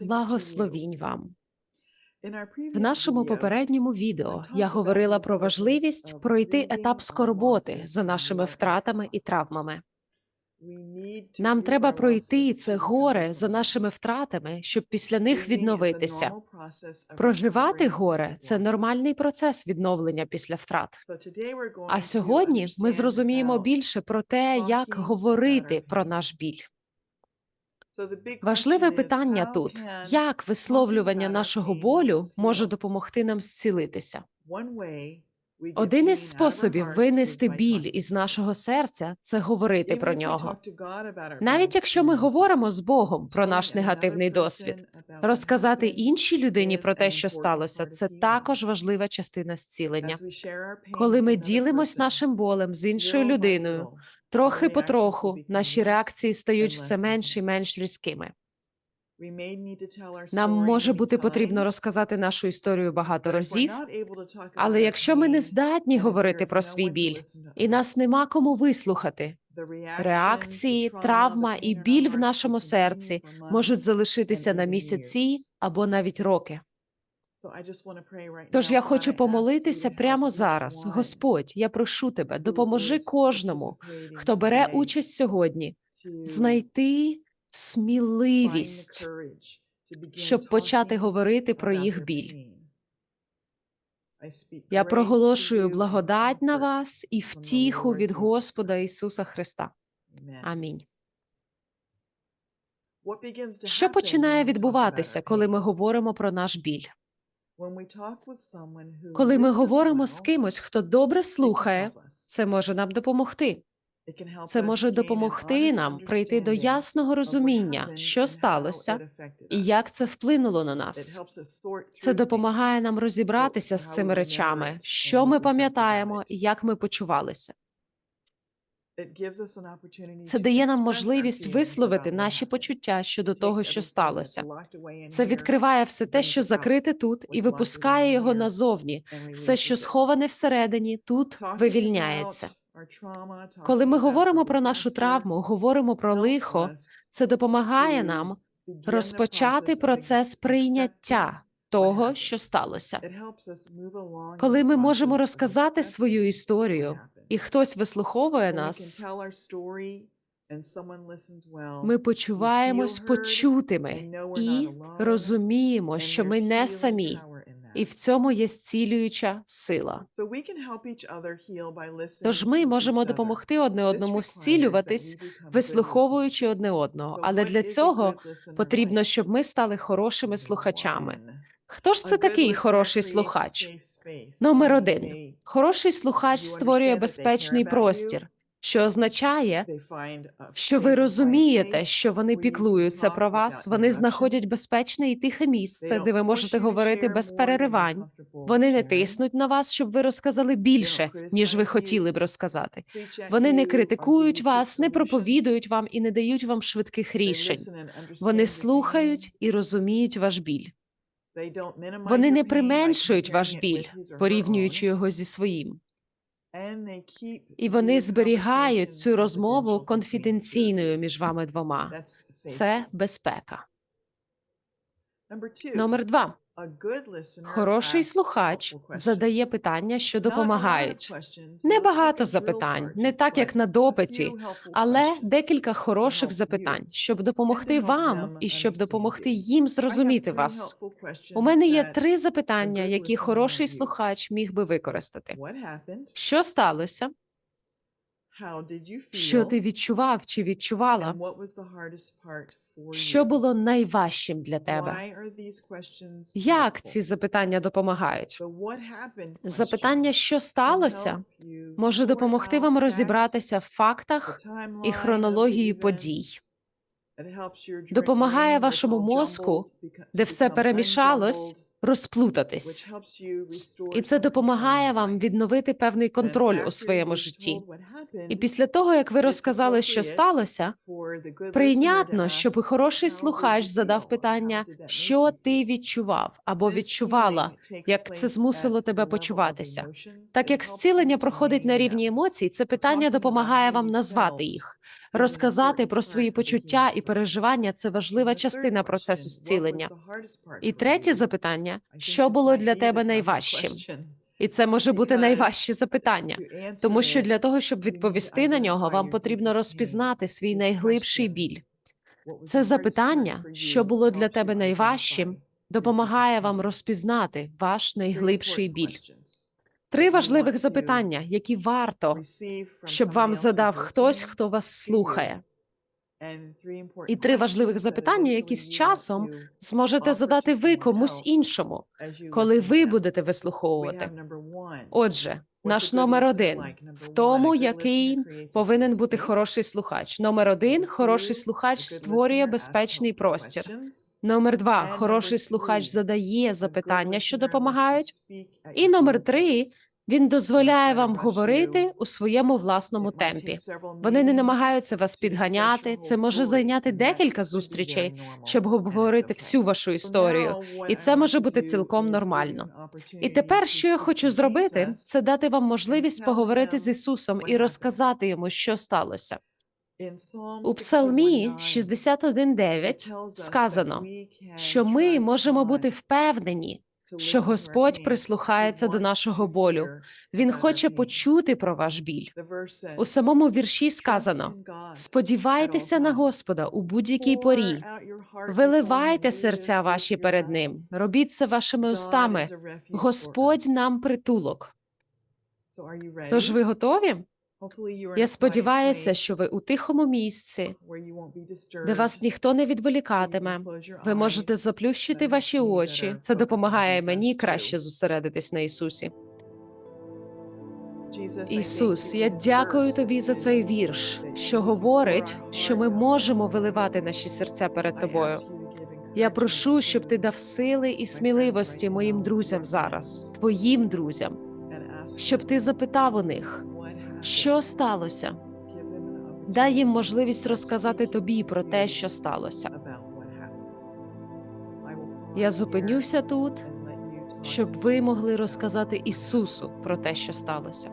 Благословінь вам. В нашому попередньому відео я говорила про важливість пройти етап скорботи за нашими втратами і травмами. Нам треба пройти це горе за нашими втратами, щоб після них відновитися. Проживати горе це нормальний процес відновлення після втрат. А сьогодні ми зрозуміємо більше про те, як говорити про наш біль. Важливе питання тут: як висловлювання нашого болю може допомогти нам зцілитися? Один із способів винести біль із нашого серця це говорити про нього. Навіть якщо ми говоримо з Богом про наш негативний досвід, розказати іншій людині про те, що сталося, це також важлива частина зцілення. Коли ми ділимось нашим болем з іншою людиною, трохи потроху наші реакції стають все менш і менш різкими. Нам може бути потрібно розказати нашу історію багато разів, але якщо ми не здатні говорити про свій біль, і нас нема кому вислухати, реакції, травма і біль в нашому серці можуть залишитися на місяці або навіть роки. Тож я хочу помолитися прямо зараз. Господь, я прошу тебе, допоможи кожному, хто бере участь сьогодні, знайти сміливість, щоб почати говорити про їх біль. Я проголошую благодать на вас і втіху від Господа Ісуса Христа. Амінь. Що починає відбуватися, коли ми говоримо про наш біль? Коли ми говоримо з кимось, хто добре слухає, це може нам допомогти. Це може допомогти нам прийти до ясного розуміння, що сталося і як це вплинуло на нас. Це допомагає нам розібратися з цими речами, що ми пам'ятаємо і як ми почувалися. Це дає нам можливість висловити наші почуття щодо того, що сталося. Це відкриває все те, що закрите тут, і випускає його назовні. Все, що сховане всередині, тут вивільняється. Коли ми говоримо про нашу травму, говоримо про лихо, це допомагає нам розпочати процес прийняття того, що сталося. Коли ми можемо розказати свою історію, і хтось вислуховує нас, ми почуваємось почутими і розуміємо, що ми не самі, і в цьому є зцілююча сила. Тож ми можемо допомогти одне одному зцілюватись, вислуховуючи одне одного. Але для цього потрібно, щоб ми стали хорошими слухачами. Хто ж це такий хороший слухач? Номер один хороший слухач створює безпечний простір, що означає, що ви розумієте, що вони піклуються про вас. Вони знаходять безпечне і тихе місце, де ви можете говорити без переривань. Вони не тиснуть на вас, щоб ви розказали більше, ніж ви хотіли б розказати. Вони не критикують вас, не проповідують вам і не дають вам швидких рішень. Вони слухають і розуміють ваш біль. Вони не применшують ваш біль, порівнюючи його зі своїм. І вони зберігають цю розмову конфіденційною між вами двома. Це безпека. Номер два. Хороший слухач задає питання, що допомагають. Небагато запитань, не так як на допиті, але декілька хороших запитань, щоб допомогти вам і щоб допомогти їм зрозуміти вас. У мене є три запитання, які хороший слухач міг би використати. Що сталося? Що ти відчував чи відчувала? Що було найважчим для тебе? Як ці запитання допомагають? Запитання, що сталося, може допомогти вам розібратися в фактах і хронології подій. Допомагає вашому мозку, де все перемішалось, розплутатись. І це допомагає вам відновити певний контроль у своєму житті. І після того, як ви розказали, що сталося, прийнятно, щоб хороший слухач задав питання, що ти відчував або відчувала, як це змусило тебе почуватися. Так як зцілення проходить на рівні емоцій, це питання допомагає вам назвати їх. Розказати про свої почуття і переживання це важлива частина процесу зцілення. І третє запитання: що було для тебе найважчим? І це може бути найважче запитання, тому що для того, щоб відповісти на нього, вам потрібно розпізнати свій найглибший біль. Це запитання, що було для тебе найважчим, допомагає вам розпізнати ваш найглибший біль. Три важливих запитання, які варто, щоб вам задав хтось, хто вас слухає. І три важливих запитання, які з часом зможете задати ви комусь іншому, коли ви будете вислуховувати. Отже, наш номер один в тому, який повинен бути хороший слухач. Номер один хороший слухач створює безпечний простір. Номер два хороший слухач задає запитання, що допомагають. І номер три він дозволяє вам говорити у своєму власному темпі. Вони не намагаються вас підганяти. Це може зайняти декілька зустрічей, щоб обговорити всю вашу історію, і це може бути цілком нормально. І тепер, що я хочу зробити, це дати вам можливість поговорити з Ісусом і розказати йому, що сталося. У Псалмі 61.9 сказано, що ми можемо бути впевнені, що Господь прислухається до нашого болю. Він хоче почути про ваш біль. У самому вірші сказано: сподівайтеся на Господа у будь-якій порі, виливайте серця ваші перед ним, робіть це вашими устами. Господь нам притулок. Тож ви готові? Я сподіваюся, що ви у тихому місці, де вас ніхто не відволікатиме. Ви можете заплющити ваші очі. Це допомагає мені краще зосередитись на Ісусі. Ісус, я дякую тобі за цей вірш, що говорить, що ми можемо виливати наші серця перед тобою. Я прошу, щоб ти дав сили і сміливості моїм друзям зараз, твоїм друзям, щоб ти запитав у них, що сталося. Дай їм можливість розказати тобі про те, що сталося. Я зупинюся тут, щоб ви могли розказати Ісусу про те, що сталося.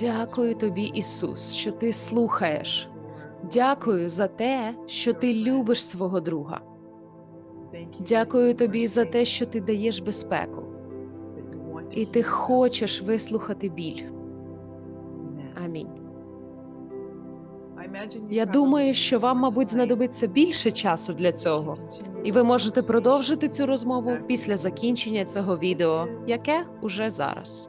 Дякую тобі, Ісус, що ти слухаєш. Дякую за те, що ти любиш свого друга. Дякую тобі за те, що ти даєш безпеку, і ти хочеш вислухати біль. Амінь. Я думаю, що вам, мабуть, знадобиться більше часу для цього, і ви можете продовжити цю розмову після закінчення цього відео, яке уже зараз.